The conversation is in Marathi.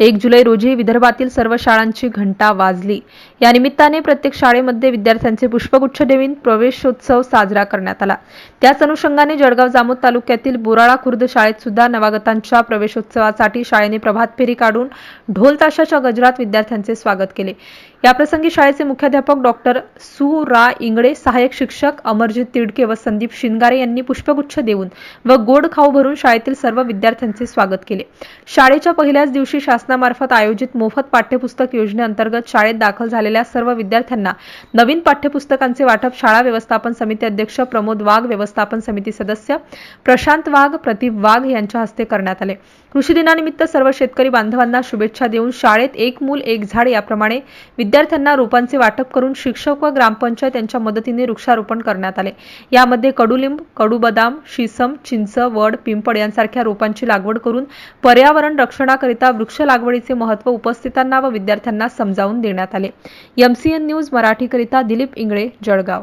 एक जुलै रोजी विदर्भातील सर्व शाळांची घंटा वाजली. या निमित्ताने प्रत्येक शाळेमध्ये विद्यार्थ्यांचे पुष्पगुच्छ देवीन प्रवेशोत्सव साजरा करण्यात आला. त्याच अनुषंगाने जळगाव जामोद तालुक्यातील बोराळा खुर्द शाळेत सुद्धा नवागतांच्या प्रवेशोत्सवासाठी शाळेने प्रभात फेरी काढून ढोल ताशाच्या गजरात विद्यार्थ्यांचे स्वागत केले. याप्रसंगी शाळेचे मुख्याध्यापक डॉक्टर सु. रा. इंगळे सहाय्यक शिक्षक अमरजित तिडके व संदीप शिनगारे यांनी पुष्पगुच्छ देऊन व गोड खाऊ भरून शाळेतील सर्व विद्यार्थ्यांचे स्वागत केले. शाळेच्या पहिल्याच दिवशी शासनामार्फत आयोजित मोफत पाठ्यपुस्तक योजनेअंतर्गत शाळेत दाखल झालेल्या सर्व विद्यार्थ्यांना नवीन पाठ्यपुस्तकांचे वाटप शाळा व्यवस्थापन समिती अध्यक्ष प्रमोद वाघ व्यवस्थापन समिती सदस्य प्रशांत वाघ प्रदीप वाघ यांच्या हस्ते करण्यात आले. कृषी दिनानिमित्त सर्व शेतकरी बांधवांना शुभेच्छा देऊन शाळेत एक मूल एक झाड याप्रमाणे विद्यार्थ्यांना रोपांचे वाटप करून शिक्षक व ग्रामपंचायत यांच्या मदतीने वृक्षारोपण करण्यात आले. यामध्ये कडुलिंब कडू बदाम शिसम चिंच वड पिंपळ यांसारख्या रोपांची लागवड करून पर्यावरण रक्षणाकरिता वृक्ष लागवडीचे महत्त्व उपस्थितांना व विद्यार्थ्यांना समजावून देण्यात आले. एमसीएन न्यूज मराठीकरिता दिलीप इंगळे जळगाव.